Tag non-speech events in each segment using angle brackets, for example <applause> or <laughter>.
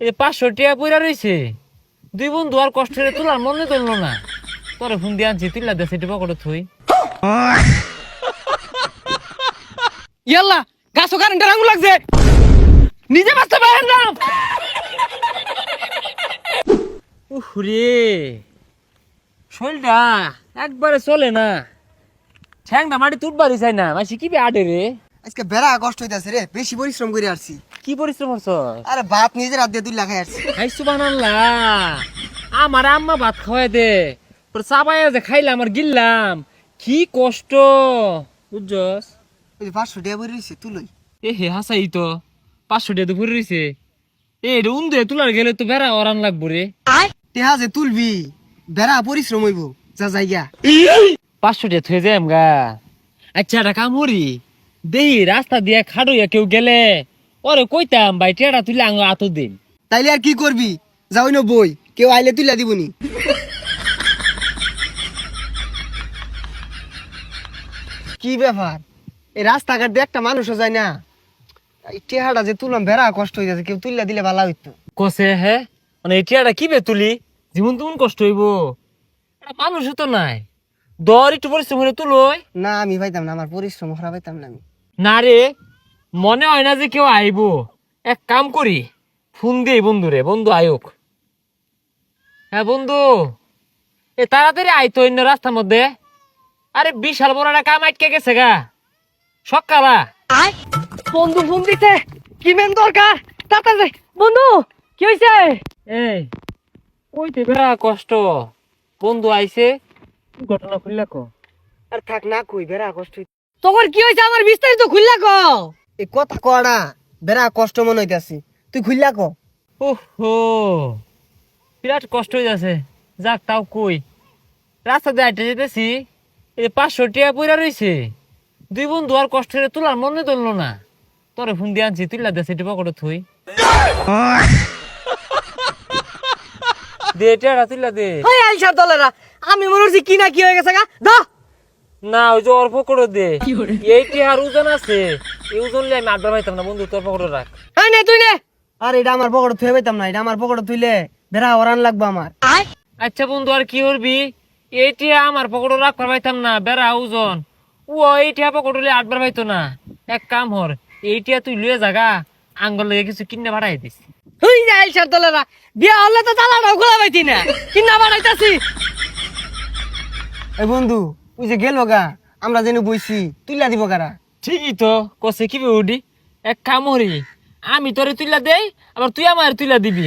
এই পাঁচশো টিয়া পইরা রয়েছে দুই বন্ধু আর কষ্টের তোলার মনে তুললো না। পরে ফোন দিয়ে আনছি তুললা দেশে টিপা করে থই। ইয়াল্লা গাছও কারেন্টের আঙুল লাগছে। নিজে বাঁচতে পারেন না। উহরে শরীরটা একবারে চলে না। ঠ্যাংটা মাটি তুটবারই চাই না। মাসি, কি আডে রে? আজকে বেড়া কষ্ট হইতাছে রে, বেশি পরিশ্রম করে আসছি। কি পরিশ্রম করছ? আরে বাপ নিজের হাত দিয়ে দুই লাখাই আসছি। খাই সুবান আমার আম্মা ভাত খাওয়াই দে। তোর চাবাই যে খাইলাম আর গিললাম। কি কষ্ট। বুঝছস? ওই পাঁচশো টাকা বই রয়েছে তুলই। এ হে হাসাই তো। পাঁচশো টাকা তো ভরে রয়েছে। এ এটা উন্দে তুলার গেলে তো বেড়া অরান লাগবো রে। টেহা যে তুলবি বেড়া পরিশ্রম হইব যা জায়গা। পাঁচশো টাকা থয়ে যাই গা আচ্ছা একটা কাম করি। দেহি রাস্তা দিয়ে খাড়ইয়া কেউ গেলে ওরে কইতাম ভাই টেড়া তুলে আঙ্গ আতো দিন তাইলে আর কি করবি? যাওই না বই কেউ আইলে তুইলা দিবনি। কি ব্যাপার? এই রাস্তাঘাট দিয়ে একটা মানুষও যায় না। এই টেহাটা যে তুললাম বেড়া কষ্ট হয়ে যাচ্ছে কেউ তুললা দিলে ভালো হইতো। কসে হে? মানে এই টেড়া কি বে তুলি? জীবন তেমন কষ্ট হইব। এটা মানুষও তো নাই। দর একটু পরিশ্রম করে তুলই। না আমি পাইতাম না আমার পরিশ্রম করা পাইতাম না আমি। না রে মনে হয় না যে কেউ আইব। এক কাম করি ফোন দিই বন্ধু রে বন্ধু আয়ুক। হ্যাঁ বন্ধু। এ তাড়াতাড়ি আইতো অন্য রাস্তার মধ্যে। আরে বিশাল বড় একটা কাম আটকে গেছে গা। সকালা বন্ধু ফোন দিতে কি মেন দরকার? তাড়াতাড়ি বন্ধু কি হয়েছে এই কইতে বেড়া কষ্ট। বন্ধু আইছে। কি ঘটনা খুললা কো আর থাক না কই বেড়া কষ্ট তোর কি হয়েছে আমার বিস্তারিত খুললা কও। এই কথা কড়া বেড়া কষ্ট মনে হইতাছি। তুই খুললা ক। ওহো বিরাট কষ্ট হয়ে যাক তাও কই। রাস্তা দিয়ে হাঁটে যেতেছি এই পাঁচশো টিয়া পইরা রয়েছে দুই বন্ধু আর কষ্টের তোলার মনে তুললো না। তোরে ফোন দিয়ে আনছি তুইলা দেশে টিপা করে থই। দে টেড়া তুইলা দে। আইসার দলেরা আমি মনে হচ্ছি কি না কি হয়ে গেছে গা। দা না ওই যে অল্প করে দে। এই টিহার ওজন আছে। এই ওজন লিয়ে আমি আড্ডা পাইতাম না বন্ধু তোর পকেটে রাখ। এই নে তুই নে। আর এটা আমার পকেটে থুয়ে পাইতাম না এটা আমার পকেটে তুইলে বেড়া ওরান লাগবে আমার। আচ্ছা বন্ধু আর কি করবি? এইটা আমার পকেটে রাখবার পাইতাম না বেড়া ওজন। ও এইটা পকেটে আটবার পাইতো না। এক কাম হর এইটা তুই লুয়ে জাগা আঙ্গল লেগে কিছু কিনে বাড়াই দিস। তুই যে আইসার দলেরা বিয়া হলে তো তালাটাও খোলা পাইতি না। কিনা বানাইতাছি এই বন্ধু ওই যে গেল গা আমরা যেন বইছি তুইলা দিব কারা? ঠিকই তো কসে কি উডি? এক কাম হরি আমি তোরে তুইলা দেই আবার তুই আমার তুইলা দিবি।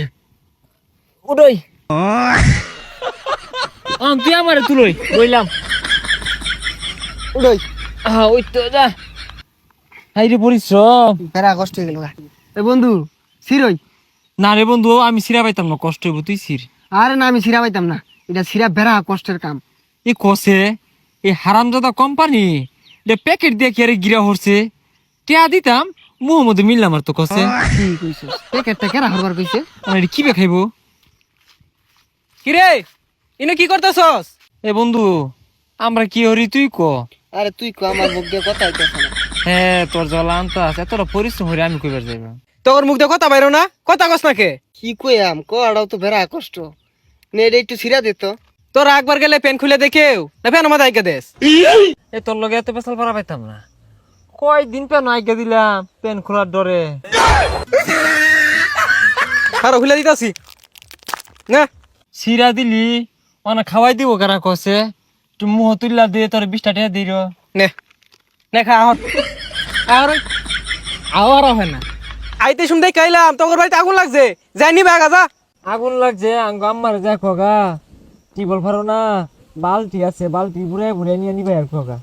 উডই। <laughs> তুই আমার তুলই বইলাম। উড়ই। আহা ওই তো যা। হাই রে পরিশ্রম। বেড়া কষ্ট হয়ে গেল গা। এই বন্ধু সিরই না রে বন্ধু আমি সিরা পাইতাম না কষ্ট হইব তুই সির। আরে না আমি সিরা পাইতাম না এটা সিরা বেড়া কষ্টের কাম। এই কসে? এই হারামজাদা কোম্পানি এটা প্যাকেট দিয়ে কি আরে গিরা হরছে? টিয়া দিতাম মুহ মধ্যে মিললাম আর তো কসে ঠিক কইছিস প্যাকেটটা কেরা হরবার কইছে? আর এটা কি খাইব? কিরে ইনো কি করতেছস? এ বন্ধু আমরা কি হরি তুই ক? আরে তুই কো আমার মুখ দিয়ে কথা হইতেছে না। হ্যাঁ তোর জল আনতা আছে এতটা পরিশ্রম হরে আমি কইবার যাইব। তোর মুখ দিয়ে কথা বাইরো না কথা কস নাকে কি? কইয়াম কড়াও তো বেড়া কষ্ট। নে এটা একটু সিরা দিত তোর একবার গেলে পেন খুলে দেখেও? না পেন আমার আইকে দেস। এ তোর লগে এত পেশাল পারা পাইতাম না। কয় দিন পেন আইকে দিলাম পেন খোলার ডরে। আর খুলে দিতাছি। না। সিরা দিলি অনেক খাওয়াই দিব কারা কসে তুই মুহ তুললা দিয়ে তোর বিশটা টাকা দিল নে। নে খা আহত আর আওয়ার হয় না। আইতে শুনতে কাইলাম তোর বাড়িতে আগুন লাগছে। যাই নিবে আগা যা। আগুন লাগছে আঙ্গ আম্মার যা খোগা টিবল ফারো না? বালতি আছে বালতি ভরে ভরে নিয়ে নিবে আর কোকা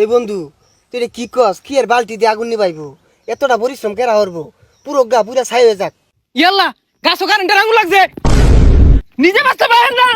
এই বন্ধু তুই কি কস? কি আর বালতি দিয়ে আগুন নিবাইবো এতটা পরিশ্রম কেরা হরবো পুরো গা পুরা ছাই হয়ে যাক। ইয়াল্লা গাছও কারেন্টের আঙুল লাগছে। নিজে বাঁচতে পারেন না।